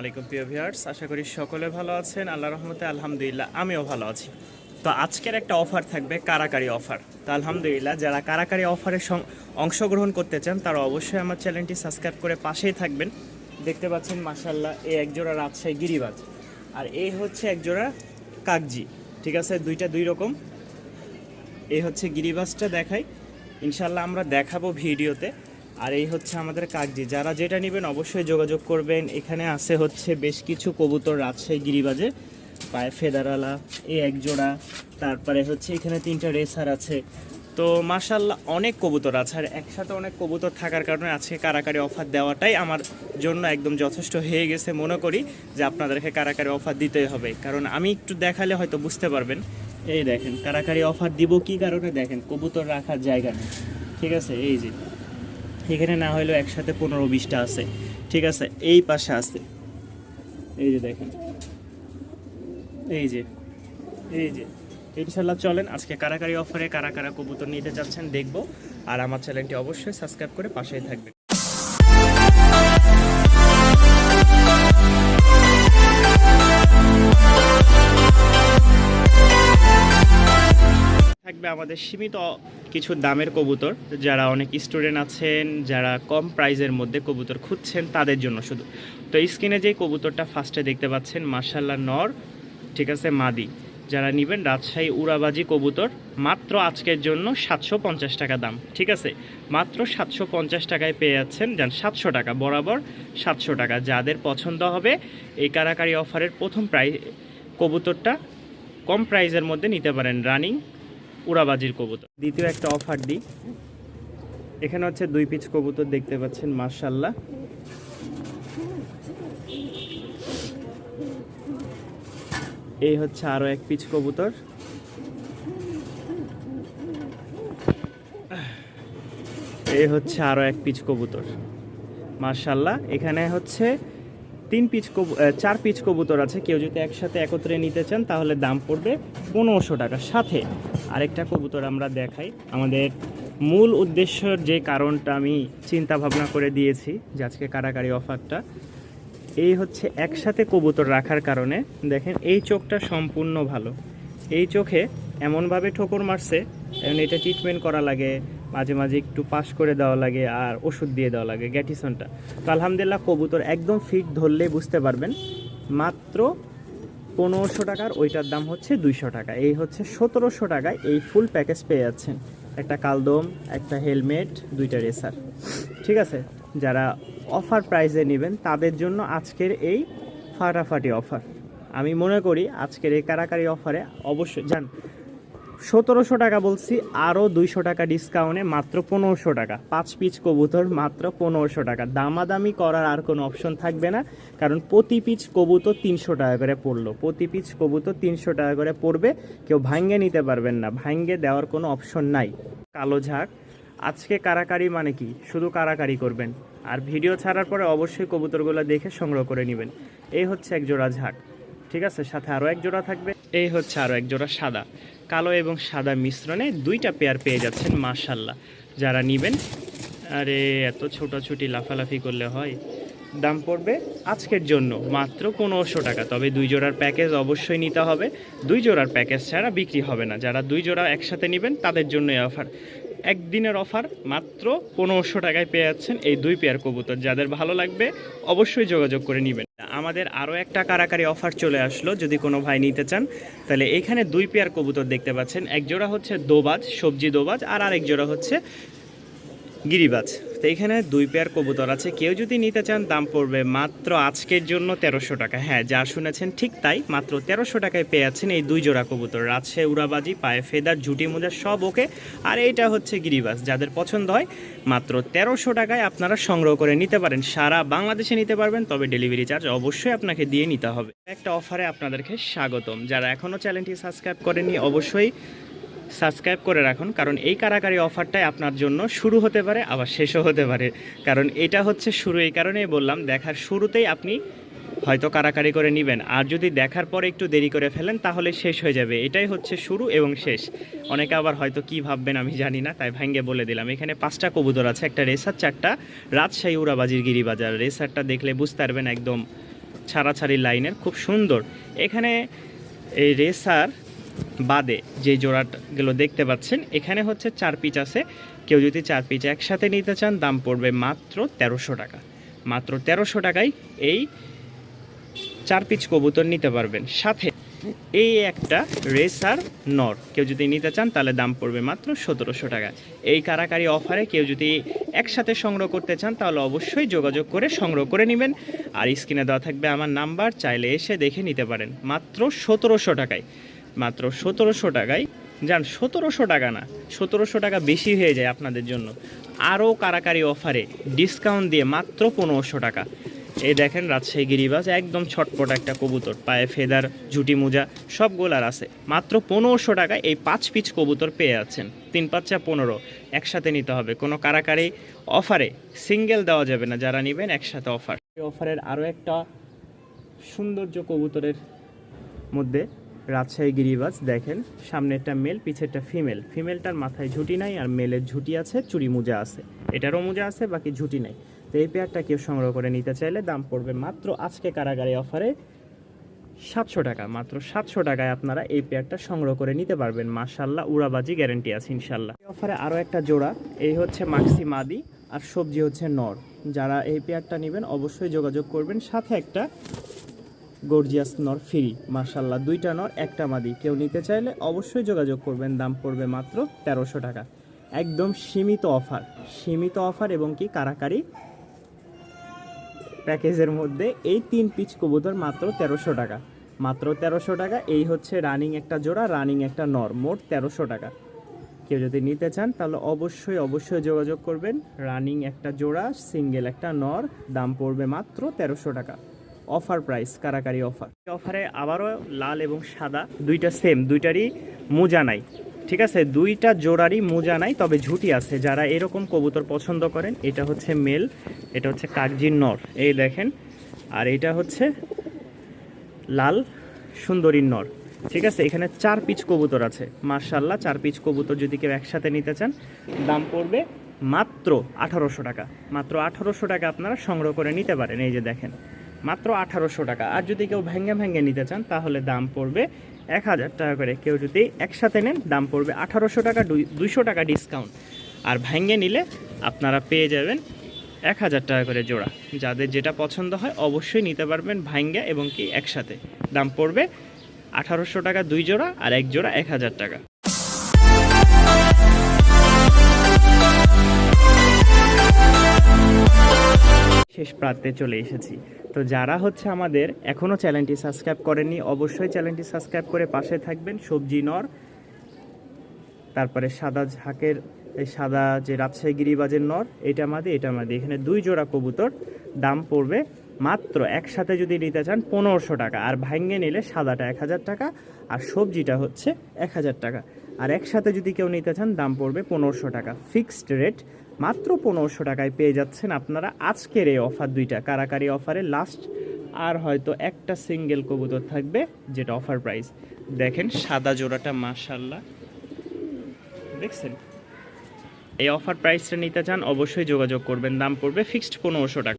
আলাইকুম প্রিয় ভিউয়ার্স, আশা করি সকলে ভালো আছেন। আল্লাহ রহমতে আলহামদুলিল্লাহ, আমিও ভালো আছি। তো আজকের একটা অফার থাকবে, কারাকারি অফার। তো আলহামদুলিল্লাহ, যারা কারাকারি অফারে অংশগ্রহণ করতে চান, তারা অবশ্যই আমার চ্যানেলটি সাবস্ক্রাইব করে পাশেই থাকবেন। দেখতে পাচ্ছেন মাসাল্লাহ এই একজোড়া রাজশাহী গিরিবাজ। আর এই হচ্ছে একজোড়া কাগজি ঠিক আছে? দুইটা দুই রকম। এই হচ্ছে গিরিবাজটা দেখাই। ইনশাল্লাহ আমরা দেখাবো ভিডিওতে। আর এই হচ্ছে আমাদের কাগজি যারা যেটা নেবেন অবশ্যই যোগাযোগ করবেন। এখানে আছে হচ্ছে বেশ কিছু কবুতর রাজশাহী গিরিবাজে। পায়ে ফেদারালা এই এক জোড়া, তারপরে হচ্ছে এখানে তিনটা রেসার আছে। তো মাশাল্লাহ অনেক কবুতর আছে। আর একসাথে অনেক কবুতর থাকার কারণে আজকে কারাকারি অফার দেওয়াটাই আমার জন্য একদম যথেষ্ট হয়ে গেছে মনে করি যে আপনাদেরকে কারাকারি অফার দিতেই হবে। কারণ আমি একটু দেখালে হয়তো বুঝতে পারবেন। এই দেখেন, কারাকারি অফার দিব কি কারণে? দেখেন, কবুতর রাখার জায়গা নেই। ঠিক আছে? এই যে এখানে না হলেও একসাথে পনেরো বিশটা আছে। ঠিক আছে? এই পাশে আছে। এই যে দেখেন। এই যে। এই যে। ইনশাল্লাহ চলেন, আজকে কারাকারি অফারে কারা কারা কবুতর নিতে যাচ্ছেন দেখব। আর আমার চ্যানেলটি অবশ্যই সাবস্ক্রাইব করে পাশেই থাকবেন। থাকবে আমাদের সীমিত কিছু দামের কবুতর। যারা অনেক স্টুডেন্ট আছেন, যারা কম প্রাইজের মধ্যে কবুতর খুঁজছেন, তাদের জন্য শুধু। তো স্ক্রিনে যে কবুতরটা ফার্স্টে দেখতে পাচ্ছেন মার্শাল্লাহ নর, ঠিক আছে, মাদি। যারা নেবেন রাজশাহী উড়াবাজি কবুতর, মাত্র আজকের জন্য সাতশো পঞ্চাশ টাকা দাম, ঠিক আছে? মাত্র সাতশো পঞ্চাশ টাকায় পেয়ে যাচ্ছেন, যান সাতশো টাকা বরাবর সাতশো টাকা। যাদের পছন্দ হবে, এই কারাকারি অফারের প্রথম প্রাইস কবুতরটা কম প্রাইজের মধ্যে নিতে পারেন রানিং উড়াবাজির কবুতর। দ্বিতীয় একটা অফার দিই। এখানে হচ্ছে দুই পিচ কবুতর দেখতে পাচ্ছেন মার্শাল্লাহ এই হচ্ছে আরও এক পিচ কবুতর। এই হচ্ছে আরও এক পিচ কবুতর। মার্শাল্লাহ এখানে হচ্ছে তিন পিচ চার পিচ কবুতর আছে। কেউ যদি একসাথে একত্রে নিতে চান, তাহলে দাম পড়বে পনেরোশো টাকা। সাথে আরেকটা কবুতর আমরা দেখাই। আমাদের মূল উদ্দেশ্যর যে কারণটা আমি চিন্তা ভাবনা করে দিয়েছি, যে আজকে কারাকারি অফারটা, এই হচ্ছে একসাথে কবুতর রাখার কারণে। দেখেন, এই চোখটা সম্পূর্ণ ভালো। এই চোখে এমনভাবে ঠোকর মারছে এখন এটা ট্রিটমেন্ট করা লাগে। মাঝে মাঝে একটু পাস করে দেওয়া লাগে আর ওষুধ দিয়ে দেওয়া লাগে, গ্যাটিসনটা। তো আলহামদুলিল্লাহ কবুতর একদম ফিট ধরলে বুঝতে পারবেন। মাত্র পনেরোশো টাকার, ওইটার দাম হচ্ছে দুইশো টাকা। এই হচ্ছে সতেরোশো টাকায় এই ফুল প্যাকেজ পেয়ে যাচ্ছেন। একটা কালদম, একটা হেলমেট দুইটা রেসার ঠিক আছে? যারা অফার প্রাইসে নেবেন, তাদের জন্য আজকের এই ফাটাফাটি অফার আমি মনে করি আজকের এই কারাকারি অফারে অবশ্যই যান সতেরোশো টাকা বলছি আরও দুইশো টাকা ডিসকাউন্টে মাত্র পনেরোশো টাকা। পাঁচ পিচ কবুতর মাত্র পনেরোশো টাকা। দামাদামি করার আর কোনো অপশন থাকবে না, কারণ প্রতি পিচ কবুতর তিনশো টাকা করে পড়ল। প্রতি পিচ কবুতর তিনশো টাকা করে পড়বে, কেউ ভাঙ্গে নিতে পারবেন না। ভাঙ্গে দেওয়ার কোনো অপশন নাই। কালো ঝাঁক। আজকে কারাকারি মানে কি? শুধু কারাকারি করবেন। আর ভিডিও ছাড়ার পরে অবশ্যই কবুতরগুলো দেখে সংগ্রহ করে নেবেন। এই হচ্ছে এক জোড়া ঝাঁক। ঠিক আছে? সাথে আরও এক জোড়া থাকবে। এই হচ্ছে আরও এক জোড়া সাদা। কালো এবং সাদা মিশ্রণে দুইটা পেয়ার পেয়ে যাচ্ছেন মাশাল্লাহ যারা নেবেন, আরে, এত ছোটাছুটি, লাফালাফি করলে হয়। দাম পড়বে আজকের জন্য মাত্র পনেরোশো টাকা। তবে দুই জোড়ার প্যাকেজ অবশ্যই নিতে হবে। দুই জোড়ার প্যাকেজ ছাড়া বিক্রি হবে না। যারা দুই জোড়া একসাথে নেবেন, তাদের জন্য এই অফার একদিনের অফার মাত্র পনেরোশো টাকায় পেয়ে যাচ্ছেন এই দুই পেয়ার কবুতর। যাদের ভালো লাগবে, অবশ্যই যোগাযোগ করে নেবেন। আমাদের আরও একটা কারাকারি অফার চলে আসলো, যদি কোনো ভাই নিতে চান, তাহলে এখানে দুই পেয়ার কবুতর দেখতে পাচ্ছেন। এক জোড়া হচ্ছে দোবাজ, সবজি দোবাজ, আর আরেক জোড়া হচ্ছে গিরিবাজ। তো এখানে দুই পেয়ার কবুতর আছে। কেউ যদি নিতে চান, দাম পড়বে মাত্র আজকের জন্য তেরোশো টাকা। হ্যাঁ যা শুনেছেন ঠিক তাই, মাত্র তেরোশো টাকায় পেয়ে যাচ্ছেন এই দুই জোড়া কবুতর। রাজশাহী, উড়াবাজি, পায়ে ফেদার, ঝুটি মোজা, সব ওকে। আর এইটা হচ্ছে গিরিবাস। যাদের পছন্দ হয়, মাত্র তেরোশো টাকায় আপনারা সংগ্রহ করে নিতে পারেন। সারা বাংলাদেশে নিতে পারবেন, তবে ডেলিভারি চার্জ অবশ্যই আপনাকে দিয়ে নিতে হবে। একটা অফারে আপনাদেরকে স্বাগতম। যারা এখনও চ্যানেলটি সাবস্ক্রাইব করেনি অবশ্যই সাবস্ক্রাইব করে রাখুন, কারণ এই কারাকারি অফারটাই আপনার জন্য শুরু হতে পারে, আবার শেষও হতে পারে। কারণ এটা হচ্ছে শুরু, এই কারণেই বললাম, দেখার শুরুতেই আপনি হয়তো কারাকারি করে নেবেন। আর যদি দেখার পরে একটু দেরি করে ফেলেন, তাহলে শেষ হয়ে যাবে। এটাই হচ্ছে শুরু এবং শেষ। অনেকে আবার হয়তো কি ভাববেন আমি জানি না, তাই ভাঙ্গে বলে দিলাম। এখানে পাঁচটা কবুতর আছে, একটা রেসার, চারটা রাজশাহী উড়াবাজির গিরিবাজার। রেসারটা দেখলে বুঝতে পারবেন একদম ছাড়াছাড়ি লাইনের, খুব সুন্দর। এখানে এই রেসার বাদে যে জোড়াগুলো দেখতে পাচ্ছেন, এখানে হচ্ছে চার পিচ আছে। কেউ যদি চার পিচ একসাথে নিতে চান, দাম পড়বে মাত্র তেরোশো টাকা। মাত্র তেরোশো টাকায় এই চার পিচ কবুতর নিতে পারবেন। সাথে এই একটা রেসার নর, কেউ যদি নিতে চান, তাহলে দাম পড়বে মাত্র সতেরোশো টাকা। এই কারাকারি অফারে কেউ যদি একসাথে সংগ্রহ করতে চান, তাহলে অবশ্যই যোগাযোগ করে সংগ্রহ করে নেবেন। আর স্ক্রিনে দেওয়া থাকবে আমার নাম্বার, চাইলে এসে দেখে নিতে পারেন। মাত্র সতেরোশো টাকায়। মাত্র সতেরোশো টাকায়। যান, সতেরোশো টাকা না, সতেরোশো টাকা বেশি হয়ে যায় আপনাদের জন্য। আরও কারাকারি অফারে ডিসকাউন্ট দিয়ে মাত্র পনেরোশো টাকা। এই দেখেন, রাজশাহী গিরিবাজ একদম ছটপট একটা কবুতর। পায়ে ফেদার, ঝুটি মোজা, সব গোলার আছে। মাত্র পনেরোশো টাকায় এই পাঁচ পিচ কবুতর পেয়ে যাচ্ছেন। তিন পাঁচটা পনেরো, একসাথে নিতে হবে। কোনো কারাকারি অফারে সিঙ্গেল দেওয়া যাবে না, যারা নেবেন একসাথে অফার। এই অফারের আরও একটা সৌন্দর্য কবুতরের মধ্যে রাজশাহী গিরিবাজ, দেখেন সামনে একটা মেল, পিছেরটা ফিমেল। ফিমেলটার মাথায় ঝুটি নাই আর মেলের ঝুটি আছে চুরি মোজা আছে। এটারও মোজা আছে, বাকি ঝুটি নাই। তো এই পেয়ারটা কেউ সংগ্রহ করে নিতে চাইলে দাম পড়বে মাত্র আজকে কারাগারে অফারে সাতশো টাকা। মাত্র সাতশো টাকায় আপনারা এই পেয়ারটা সংগ্রহ করে নিতে পারবেন। মাশাল্লাহ উড়াবাজি গ্যারেন্টি আছে ইনশাল্লাহ অফারে আরও একটা জোড়া, এই হচ্ছে মাক্সি মাদি আর সবজি হচ্ছে নর। যারা এই পেয়ারটা নেবেন, অবশ্যই যোগাযোগ করবেন। সাথে একটা গর্জিয়াস নর ফ্রি মার্শাল্লাহ দুইটা নর একটা মাদি। কেউ নিতে চাইলে অবশ্যই যোগাযোগ করবেন, দাম পড়বে মাত্র তেরোশো টাকা। একদম সীমিত অফার। সীমিত অফার এবং কি কারাকারি প্যাকেজের মধ্যে এই তিন পিচ কবুতর মাত্র তেরোশো টাকা। মাত্র তেরোশো টাকা, এই হচ্ছে রানিং একটা জোড়া রানিং একটা নর মোট তেরোশো টাকা। কেউ যদি নিতে চান, তাহলে অবশ্যই অবশ্যই যোগাযোগ করবেন। রানিং একটা জোড়া সিঙ্গেল একটা নর দাম পড়বে মাত্র তেরোশো টাকা। অফার প্রাইস, কারাকারি অফার। অফারে আবারও লাল এবং সাদা, দুইটা সেম দুইটারই মোজা নাই, ঠিক আছে? দুইটা জোড়ারই মোজা নাই, তবে ঝুটি আছে। যারা এরকম কবুতর পছন্দ করেন, এটা হচ্ছে মেল, এটা হচ্ছে কাকজির নর। এই দেখেন, আর এটা হচ্ছে লাল সুন্দরীর নর, ঠিক আছে? এখানে চার পিচ কবুতর আছে। মার্শাল্লাহ চার পিচ কবুতর যদি কেউ একসাথে নিতে চান, দাম পড়বে মাত্র আঠারোশো টাকা। মাত্র আঠারোশো টাকা আপনারা সংগ্রহ করে নিতে পারেন। এই যে দেখেন মাত্র আঠারোশো টাকা। আর যদি কেউ ভেঙে ভেঙে নিতে চান, তাহলে দাম পড়বে এক হাজার টাকা করে। কেউ যদি একসাথে নেন, দাম পড়বে আঠারোশো টাকা দুইশো টাকা ডিসকাউন্ট আর ভেঙে নিলে আপনারা পেয়ে যাবেন এক হাজার টাকা করে জোড়া। যাদের যেটা পছন্দ হয়, অবশ্যই নিতে পারবেন ভাঙ্গা এবং কি একসাথে। দাম পড়বে আঠারোশো টাকা, দুই জোড়া আর এক জোড়া এক হাজার টাকা। শেষ প্রান্তে চলে এসেছি। তো যারা হচ্ছে আমাদের এখনও চ্যানেলটি সাবস্ক্রাইব করেননি, অবশ্যই চ্যানেলটি সাবস্ক্রাইব করে পাশে থাকবেন। সবজি নর, তারপরে সাদা ঝাঁকের, এই সাদা যে রাজশাহী গিরিবাজের নর, এটা মাদি এটা মাদি এখানে দুই জোড়া কবুতর, দাম পড়বে মাত্র একসাথে যদি নিতে চান পনেরোশো টাকা। আর ভাঙ্গে নিলে সাদাটা এক হাজার টাকা, আর সবজিটা হচ্ছে এক হাজার টাকা। আর একসাথে যদি কেউ নিতে চান, দাম পড়বে পনেরোশো টাকা। ফিক্সড রেট মাত্র পনেরোশো টাকায় পেয়ে যাচ্ছেন আপনারা আজকের এই অফার দুইটা। কারাকারি অফারে লাস্ট আর হয়তো একটা সিঙ্গেল কবুতর থাকবে, যেটা অফার প্রাইস দেখেন সাদা জোড়াটা মাশাল্লাহ দেখছেন? এই অফার প্রাইসটা নিতে চান, অবশ্যই যোগাযোগ করবেন। দাম পড়বে ফিক্সড পনেরোশো টাকা।